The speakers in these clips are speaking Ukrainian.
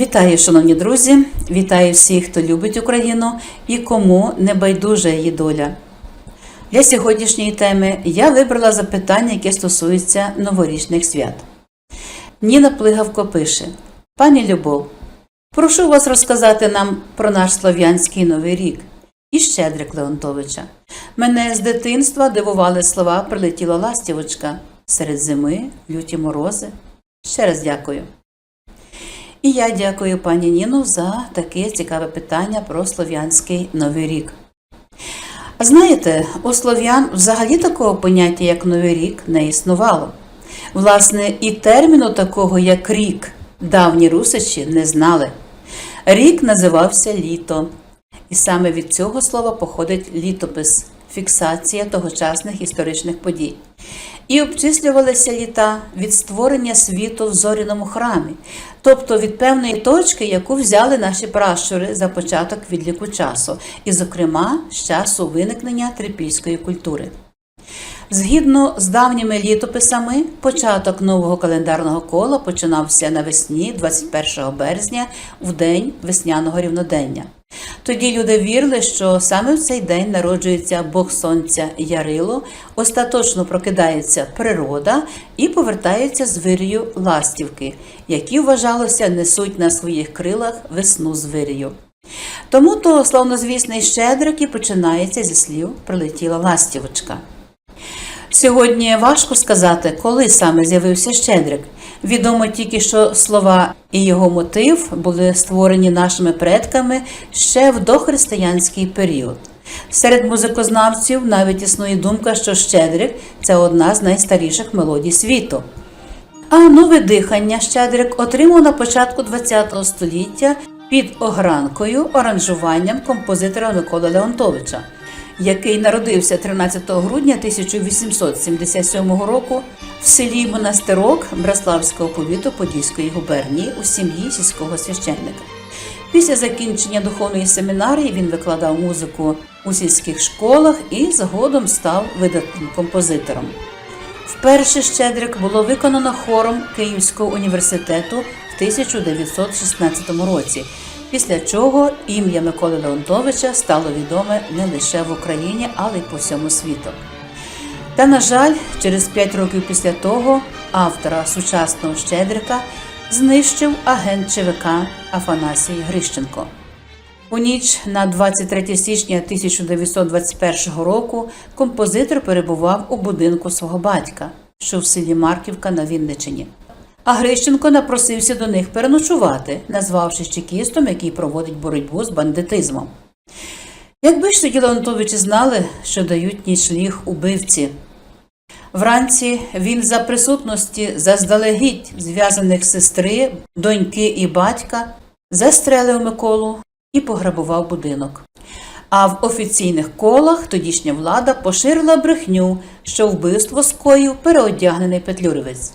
Вітаю, шановні друзі! Вітаю всіх, хто любить Україну і кому не байдужа її доля. Для сьогоднішньої теми я вибрала запитання, яке стосується новорічних свят. Ніна Плигавко пише: Пані Любов, прошу вас розказати нам про наш слов'янський новий рік і Щедрик Леонтовича. Мене з дитинства дивували слова Прилетіла ластівочка серед зими, люті морози. Ще раз дякую. І я дякую пані Ніну за таке цікаве питання про слов'янський новий рік. Знаєте, у слов'ян взагалі такого поняття, як Новий рік, не існувало. Власне, і терміну такого, як рік, давні русичі не знали. Рік називався літо, і саме від цього слова походить літопис, фіксація тогочасних історичних подій. І обчислювалися літа від створення світу в зоряному храмі, тобто від певної точки, яку взяли наші пращури за початок відліку часу, і, зокрема, з часу виникнення трипільської культури. Згідно з давніми літописами, початок нового календарного кола починався навесні 21 березня в день весняного рівнодення. Тоді люди вірили, що саме в цей день народжується Бог Сонця Ярило, остаточно прокидається природа і повертаються з вирію ластівки, які вважалося несуть на своїх крилах весну з вирію. Тому то славнозвісний щедрик і починається зі слів прилетіла ластівочка. Сьогодні важко сказати, коли саме з'явився Щедрик. Відомо тільки, що слова і його мотив були створені нашими предками ще в дохристиянський період. Серед музикознавців навіть існує думка, що Щедрик це одна з найстаріших мелодій світу. А нове дихання Щедрик отримав на початку ХХ століття під огранкою оранжуванням композитора Миколи Леонтовича який народився 13 грудня 1877 року в селі Монастирок Браславського повіту Подільської губернії у сім'ї сільського священника. Після закінчення духовної семінарії він викладав музику у сільських школах і згодом став видатним композитором. Вперше Щедрик було виконано хором Київського університету в 1916 році після чого ім'я Миколи Леонтовича стало відоме не лише в Україні, але й по всьому світу. Та, на жаль, через п'ять років після того автора сучасного Щедрика знищив агент ЧВК Афанасій Грищенко. У ніч на 23 січня 1921 року композитор перебував у будинку свого батька, що в селі Марківка на Вінничині. А Грищенко напросився до них переночувати, назвавши чекістом, який проводить боротьбу з бандитизмом. Якби ж тоді Леонтовичі знали, що дають нічліг убивці. Вранці він за присутності заздалегідь зв'язаних сестри, доньки і батька застрелив Миколу і пограбував будинок. А в офіційних колах тодішня влада поширила брехню, що вбивство скоїв переодягнений петлюрівець.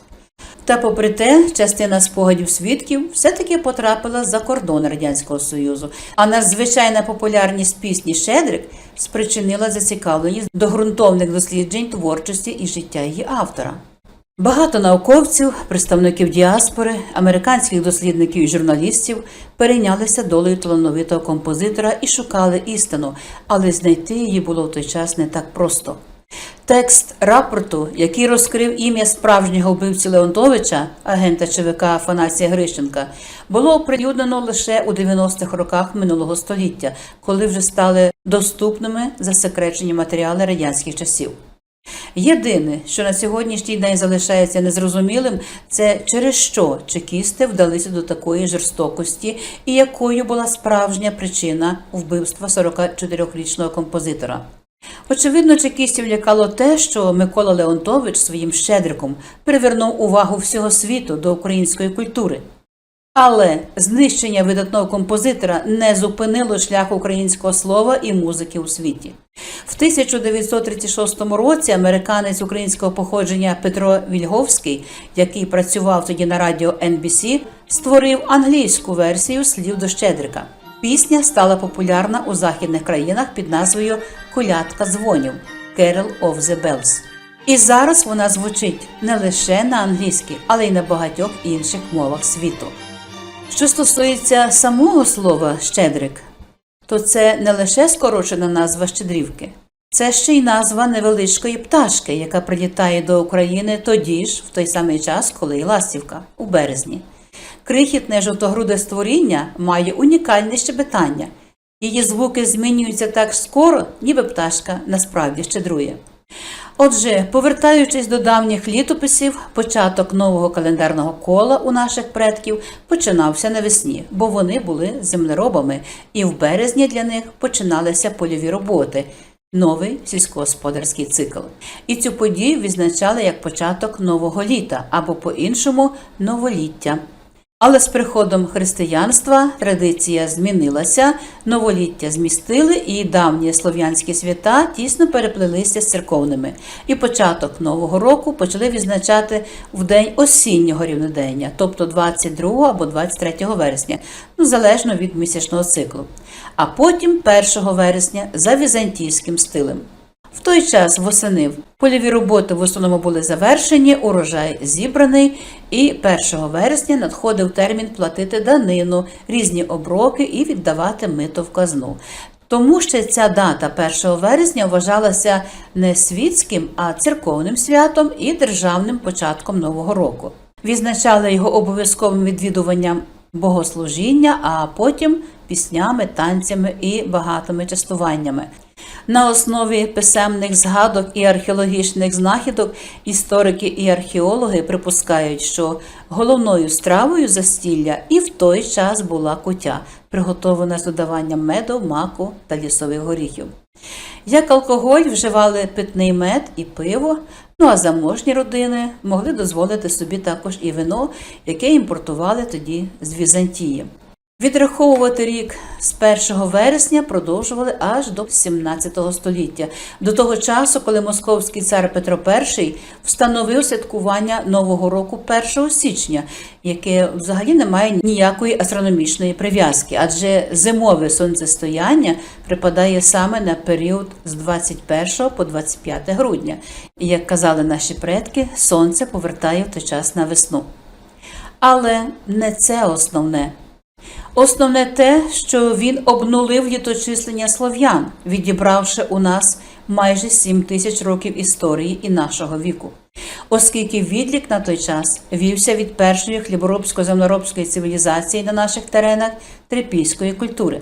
Та, попри те, частина спогадів свідків все-таки потрапила за кордон Радянського Союзу, а надзвичайна популярність пісні Щедрик спричинила зацікавленість до ґрунтовних досліджень творчості і життя її автора. Багато науковців, представників діаспори, американських дослідників і журналістів перейнялися долею талановитого композитора і шукали істину, але знайти її було в той час не так просто. Текст рапорту, який розкрив ім'я справжнього вбивці Леонтовича, агента ЧВК Афанасія Грищенка, було оприлюднено лише у 90-х роках минулого століття, коли вже стали доступними засекречені матеріали радянських часів. Єдине, що на сьогоднішній день залишається незрозумілим, це через що чекісти вдалися до такої жорстокості і якою була справжня причина вбивства 44-річного композитора. Очевидно, чекістів лякало те, що Микола Леонтович своїм щедриком привернув увагу всього світу до української культури. Але знищення видатного композитора не зупинило шлях українського слова і музики у світі. В 1936 році американець українського походження Петро Вільговський, який працював тоді на радіо NBC, створив англійську версію слів до Щедрика. Пісня стала популярна у західних країнах під назвою Колядка дзвонів Carol of the Bells. І зараз вона звучить не лише на англійській, але й на багатьох інших мовах світу. Що стосується самого слова щедрик, то це не лише скорочена назва щедрівки, це ще й назва невеличкої пташки, яка прилітає до України тоді ж, в той самий час, коли й ластівка, у березні. Крихітне жовтогруде створіння має унікальне щебетання. Її звуки змінюються так скоро, ніби пташка насправді щедрує. Отже, повертаючись до давніх літописів, початок нового календарного кола у наших предків починався навесні, бо вони були землеробами, і в березні для них починалися польові роботи. Новий сільськогосподарський цикл. І цю подію відзначали як початок нового літа або по-іншому новоліття. Але з приходом християнства традиція змінилася, новоліття змістили, і давні слов'янські свята тісно переплелися з церковними. І початок нового року почали відзначати в день осіннього рівнодення, тобто 22 або 23 вересня, ну залежно від місячного циклу. А потім 1 вересня за візантійським стилем. В той час восени польові роботи в основному були завершені, урожай зібраний, і 1 вересня надходив термін платити данину, різні оброки і віддавати мито в казну. Тому ще ця дата 1 вересня вважалася не світським, а церковним святом і державним початком нового року. Відзначали його обов'язковим відвідуванням богослужіння, а потім піснями, танцями і багатими частуваннями. На основі писемних згадок і археологічних знахідок історики і археологи припускають, що головною стравою застілля і в той час була кутя, приготована з додаванням меду, маку та лісових горіхів. Як алкоголь вживали питний мед і пиво, ну а заможні родини могли дозволити собі також і вино, яке імпортували тоді з Візантії. Відраховувати рік з 1 вересня продовжували аж до 17 століття, до того часу, коли московський цар Петро І встановив святкування Нового року 1 січня, яке взагалі не має ніякої астрономічної прив'язки, адже зимове сонцестояння припадає саме на період з 21 по 25 грудня. І як казали наші предки, сонце повертає в той час на весну. Але не це основне. Основне те, що він обнулив літочислення слов'ян, відібравши у нас майже 7 тисяч років історії і нашого віку, оскільки відлік на той час вівся від першої хліборобсько-земноробської цивілізації на наших теренах трипільської культури.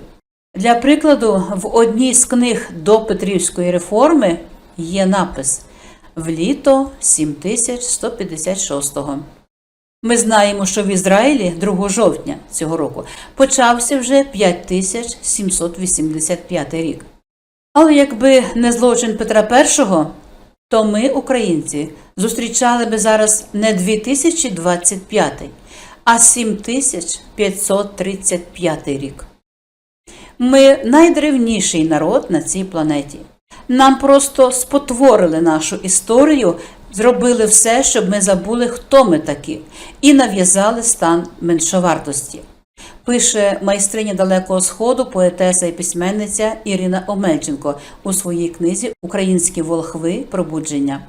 Для прикладу, в одній з книг до Петрівської реформи є напис в літо 7156-го. Ми знаємо, що в Ізраїлі 2 жовтня цього року почався вже 5785 рік. Але якби не злочин Петра І, то ми, українці, зустрічали би зараз не 2025, а 7535 рік. Ми найдревніший народ на цій планеті. Нам просто спотворили нашу історію, зробили все, щоб ми забули, хто ми такі, і нав'язали стан меншовартості. Пише майстриня Далекого Сходу, поетеса і письменниця Ірина Омельченко у своїй книзі Українські волхви пробудження.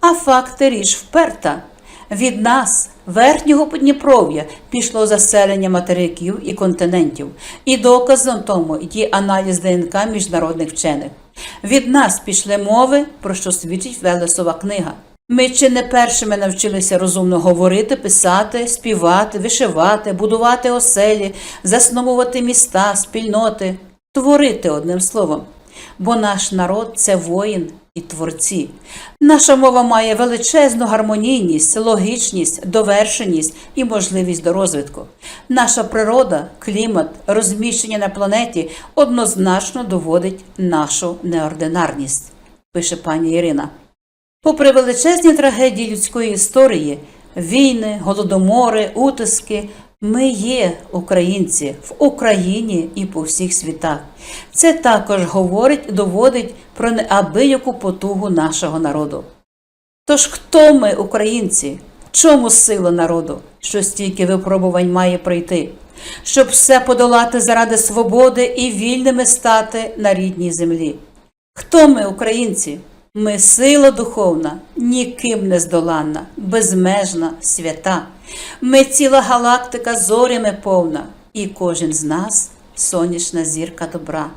А факти річ вперта. Від нас, верхнього Подніпров'я, пішло заселення материків і континентів, і доказом тому є аналіз ДНК міжнародних вчених. Від нас пішли мови, про що свідчить Велесова книга. Ми чи не першими навчилися розумно говорити, писати, співати, вишивати, будувати оселі, засновувати міста, спільноти, творити одним словом. Бо наш народ це воїн і творці. Наша мова має величезну гармонійність, логічність, довершеність і можливість до розвитку. Наша природа, клімат, розміщення на планеті однозначно доводить нашу неординарність, пише пані Ірина. Попри величезні трагедії людської історії, війни, голодомори, утиски, ми є українці в Україні і по всіх світах. Це також говорить доводить про неабияку потугу нашого народу. Тож хто ми, українці? Чому сила народу, що стільки випробувань має пройти, щоб все подолати заради свободи і вільними стати на рідній землі? Хто ми, українці? Ми сила духовна, ніким не здоланна, безмежна, свята. Ми ціла галактика зорями повна, і кожен з нас сонячна зірка добра.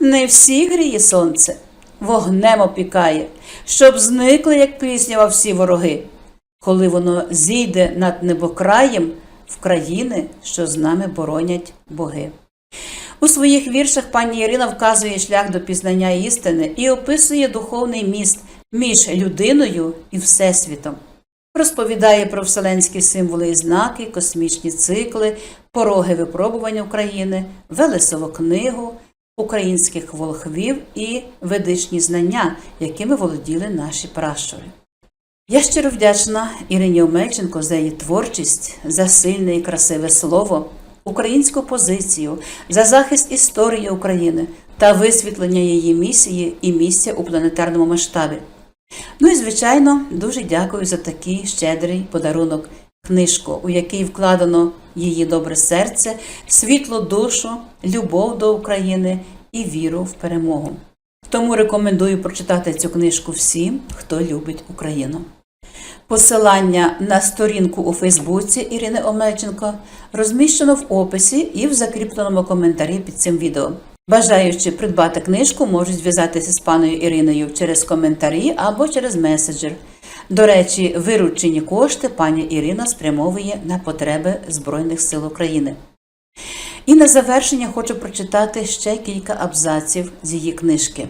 Не всі гріє сонце, вогнем опікає, щоб зникли, як пліснява всі вороги. Коли воно зійде над небокраєм в країни, що з нами боронять боги. У своїх віршах пані Ірина вказує шлях до пізнання істини і описує духовний міст між людиною і Всесвітом. Розповідає про вселенські символи і знаки, космічні цикли, пороги випробування України, Велесову книгу, українських волхвів і ведичні знання, якими володіли наші пращури. Я щиро вдячна Ірині Омельченко за її творчість, за сильне і красиве слово, українську позицію, за захист історії України та висвітлення її місії і місця у планетарному масштабі. Ну і звичайно, дуже дякую за такий щедрий подарунок книжку, у який вкладено її добре серце, світлу душу, любов до України і віру в перемогу. Тому рекомендую прочитати цю книжку всім, хто любить Україну. Посилання на сторінку у Фейсбуці Ірини Омельченко розміщено в описі і в закріпленому коментарі під цим відео. Бажаючи придбати книжку, можуть зв'язатися з паною Іриною через коментарі або через меседжер. До речі, виручені кошти пані Ірина спрямовує на потреби Збройних сил України. І на завершення хочу прочитати ще кілька абзаців з її книжки.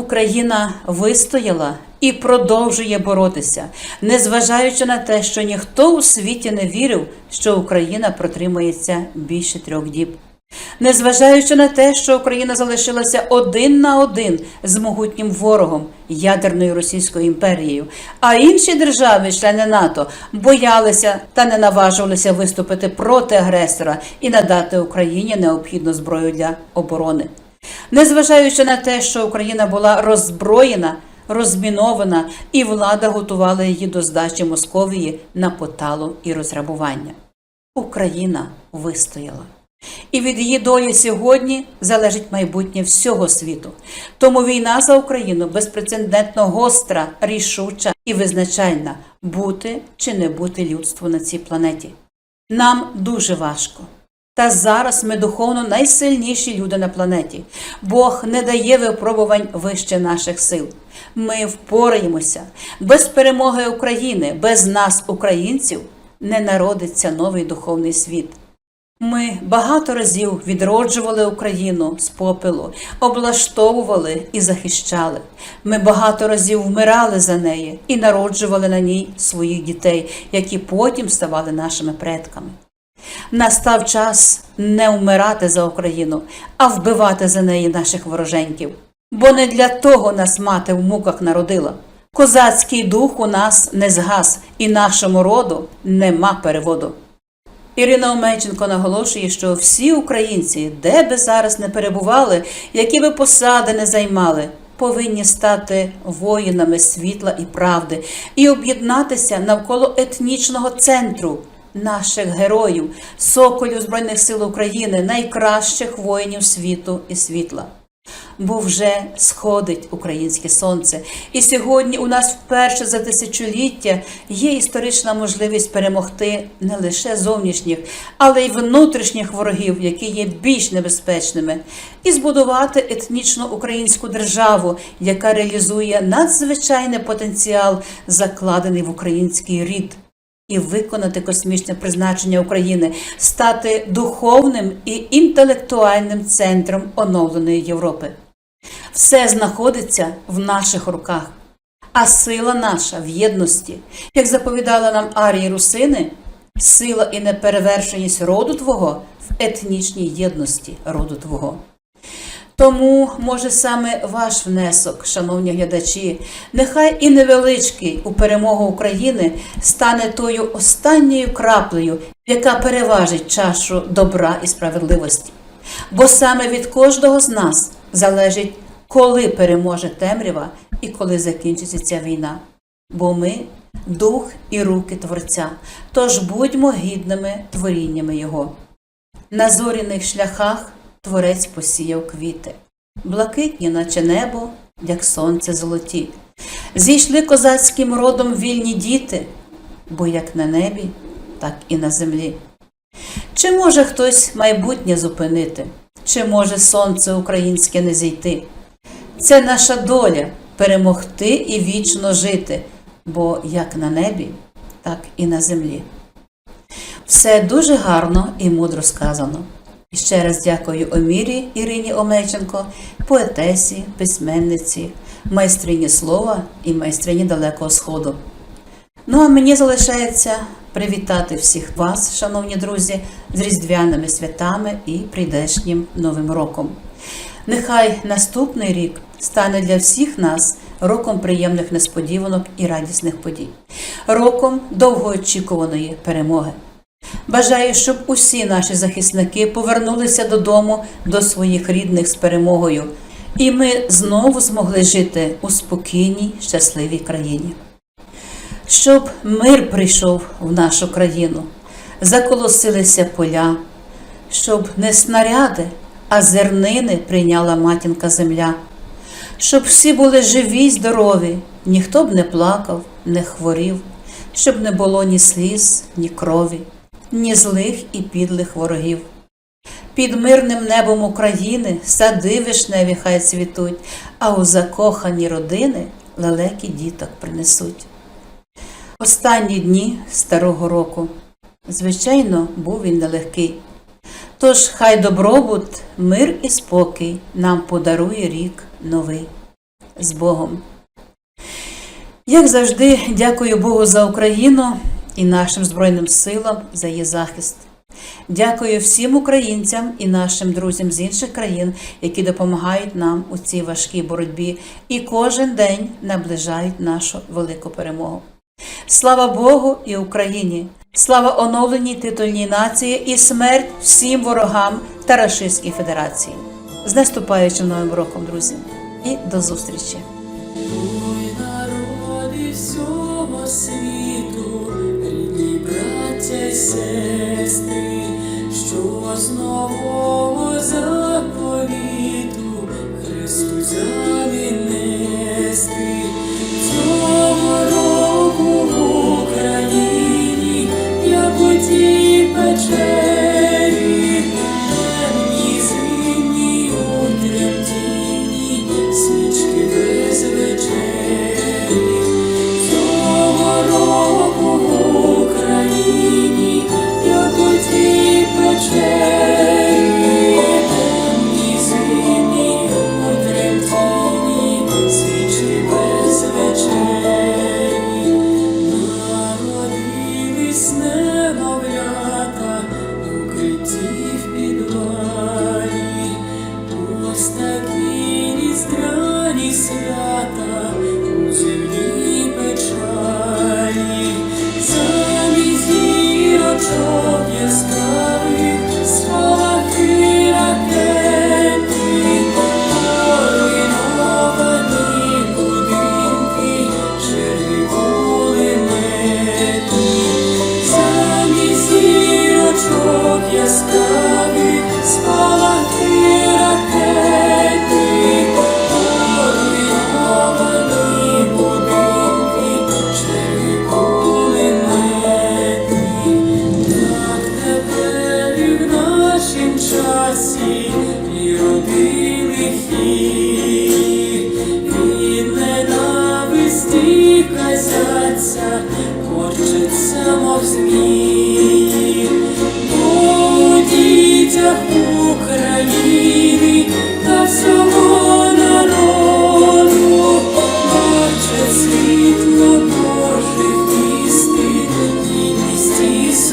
Україна вистояла і продовжує боротися, незважаючи на те, що ніхто у світі не вірив, що Україна протримається більше трьох діб. Незважаючи на те, що Україна залишилася один на один з могутнім ворогом ядерною Російською імперією, а інші держави, члени НАТО, боялися та не наважувалися виступити проти агресора і надати Україні необхідну зброю для оборони. Незважаючи на те, що Україна була роззброєна, розмінована, і влада готувала її до здачі Московії на поталу і розграбування. Україна вистояла. І від її долі сьогодні залежить майбутнє всього світу. Тому війна за Україну безпрецедентно гостра, рішуча і визначальна бути чи не бути людству на цій планеті. Нам дуже важко. Та зараз ми духовно найсильніші люди на планеті. Бог не дає випробувань вище наших сил. Ми впораємося. Без перемоги України, без нас, українців, не народиться новий духовний світ. Ми багато разів відроджували Україну з попелу, облаштовували і захищали. Ми багато разів вмирали за неї і народжували на ній своїх дітей, які потім ставали нашими предками. Настав час не вмирати за Україну, а вбивати за неї наших вороженьків. Бо не для того нас мати в муках народила. Козацький дух у нас не згас, і нашому роду нема переводу. Ірина Омельченко наголошує, що всі українці, де би зараз не перебували, які би посади не займали, повинні стати воїнами світла і правди і об'єднатися навколо етнічного центру наших героїв, соколів Збройних сил України, найкращих воїнів світу і світла. Бо вже сходить українське сонце, і сьогодні у нас вперше за тисячоліття є історична можливість перемогти не лише зовнішніх, але й внутрішніх ворогів, які є більш небезпечними, і збудувати етнічну українську державу, яка реалізує надзвичайний потенціал, закладений в український рід і виконати космічне призначення України, стати духовним і інтелектуальним центром оновленої Європи. Все знаходиться в наших руках, а сила наша в єдності, як заповідали нам арії русини, сила і неперевершеність роду Твого в етнічній єдності роду Твого. Тому, може, саме ваш внесок, шановні глядачі, нехай і невеличкий у перемогу України стане тою останньою краплею, яка переважить чашу добра і справедливості. Бо саме від кожного з нас залежить, коли переможе темрява і коли закінчиться ця війна. Бо ми дух і руки Творця, тож будьмо гідними творіннями Його. На зоряних шляхах Творець посіяв квіти, блакитні, наче небо, як сонце золоті. Зійшли козацьким родом вільні діти, бо як на небі, так і на землі. Чи може хтось майбутнє зупинити, чи може сонце українське не зійти? Це наша доля перемогти і вічно жити, бо як на небі, так і на землі. Все дуже гарно і мудро сказано. Ще раз дякую Омірі Ірині Омельченко, поетесі, письменниці, майстрині слова і майстрині Далекого Сходу. Ну а мені залишається привітати всіх вас, шановні друзі, з різдвяними святами і прийдешнім Новим роком. Нехай наступний рік стане для всіх нас роком приємних несподіванок і радісних подій, роком довгоочікуваної перемоги. Бажаю, щоб усі наші захисники повернулися додому до своїх рідних з перемогою, і ми знову змогли жити у спокійній, щасливій країні. Щоб мир прийшов в нашу країну, заколосилися поля, щоб не снаряди, а зернини прийняла матінка земля, щоб всі були живі й здорові, ніхто б не плакав, не хворів, щоб не було ні сліз, ні крові, ні злих і підлих ворогів. Під мирним небом України сади вишневі хай цвітуть, а у закохані родини лелеки діток принесуть. Останні дні старого року, звичайно, був він нелегкий. Тож хай добробут, мир і спокій нам подарує рік новий з Богом. Як завжди, дякую Богу за Україну і нашим Збройним силам за її захист. Дякую всім українцям і нашим друзям з інших країн, які допомагають нам у цій важкій боротьбі і кожен день наближають нашу велику перемогу. Слава Богу і Україні! Слава оновленій титульній нації і смерть всім ворогам та Рашистській Федерації. З наступаючим новим роком, друзі, і до зустрічі! Сестри, що знову нового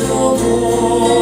і